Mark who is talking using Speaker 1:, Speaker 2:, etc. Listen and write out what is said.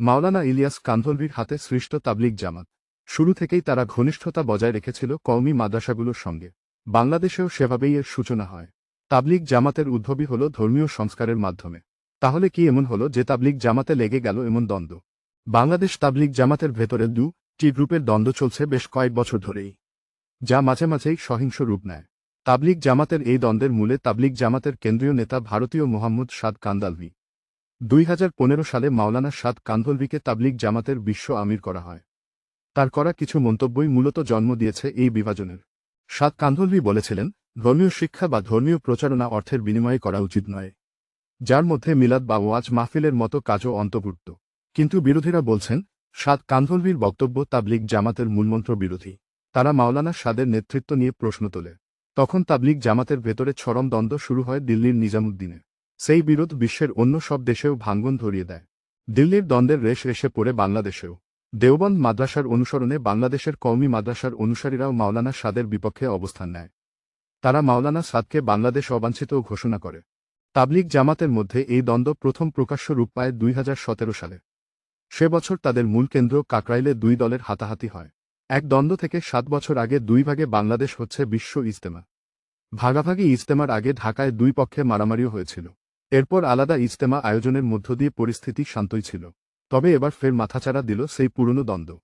Speaker 1: মাওলানা ইলিয়াস কান্ধলভির হাতে সৃষ্ট তাবলিগ জামাত। শুরু থেকেই তারা ঘনিষ্ঠতা বজায় রেখেছিল কওমি মাদ্রাসাগুলোর সঙ্গে। বাংলাদেশেও সেভাবেই এর সূচনা হয়। তাবলিগ জামাতের উদ্ভবই হল ধর্মীয় সংস্কারের মাধ্যমে। তাহলে কি এমন হল যে তাবলিগ জামাতে লেগে গেল এমন দ্বন্দ্ব? বাংলাদেশ তাবলিগ জামাতের ভেতরে দু টি গ্রুপের দ্বন্দ্ব চলছে বেশ কয়েক বছর ধরেই। যা মাঝে মাঝেই সহিংস রূপ নেয়। তাবলিগ জামাতের এই দ্বন্দ্বের মূলে তাবলিগ জামাতের কেন্দ্রীয় নেতা ভারতীয় মোহাম্মদ সাদ কান্দালভি দুই হাজার পনেরো সালে মাওলানা সাদ কান্ধলভিকে তাবলিগ জামাতের বিশ্ব আমির করা হয়। তার করা কিছু মন্তব্যই মূলত জন্ম দিয়েছে এই বিভাজনের। সাদ কান্ধলভি বলেছিলেন, ধর্মীয় শিক্ষা বা ধর্মীয় প্রচারণা অর্থের বিনিময়ে করা উচিত নয়। যার মধ্যে মিলাদ বা ওয়াজ মাহফিলের মতো কাজও অন্তর্ভুক্ত। কিন্তু বিরোধীরা বলছেন, সাদ কান্ধলভির বক্তব্য তাবলিগ জামাতের মূলমন্ত্র বিরোধী তারা মাওলানা সাদের নেতৃত্ব নিয়ে প্রশ্ন তোলে। তখন তাবলিগ জামাতের ভেতরে চরম দ্বন্দ্ব শুরু হয় দিল্লির নিজামুদ্দিনে। সেই বিরোধ বিশ্বের অন্য সব দেশেও ভাঙ্গন ধরিয়ে দেয়। দিল্লির দ্বন্দ্বের রেশ এসে পড়ে বাংলাদেশেও। দেওবন্দ মাদ্রাসার অনুসরণে বাংলাদেশের কওমি মাদ্রাসার অনুসারীরাও মাওলানা সাদের বিপক্ষে অবস্থান নেয়। তারা মাওলানা সাদকে বাংলাদেশ অবাঞ্ছিত ঘোষণা করে। তাবলিগ জামাতের মধ্যে এই দ্বন্দ্ব প্রথম প্রকাশ্য রূপ পায় দুই হাজার সতেরো সালে। সে বছর তাদের মূল কেন্দ্র কাকরাইলে দুই দলের হাতাহাতি হয়। এক দ্বন্দ্ব থেকে সাত বছর আগে দুই ভাগে বাংলাদেশ হচ্ছে বিশ্ব ইজতেমা। ভাগাভাগি ইজতেমার আগে ঢাকায় দুই পক্ষে মারামারিও হয়েছিল। এরপর আলাদা ইজতেমা আয়োজনের মধ্য দিয়ে পরিস্থিতি শান্তই ছিল। তবে এবার ফের মাথাচাড়া দিল সেই পুরনো দ্বন্দ্ব।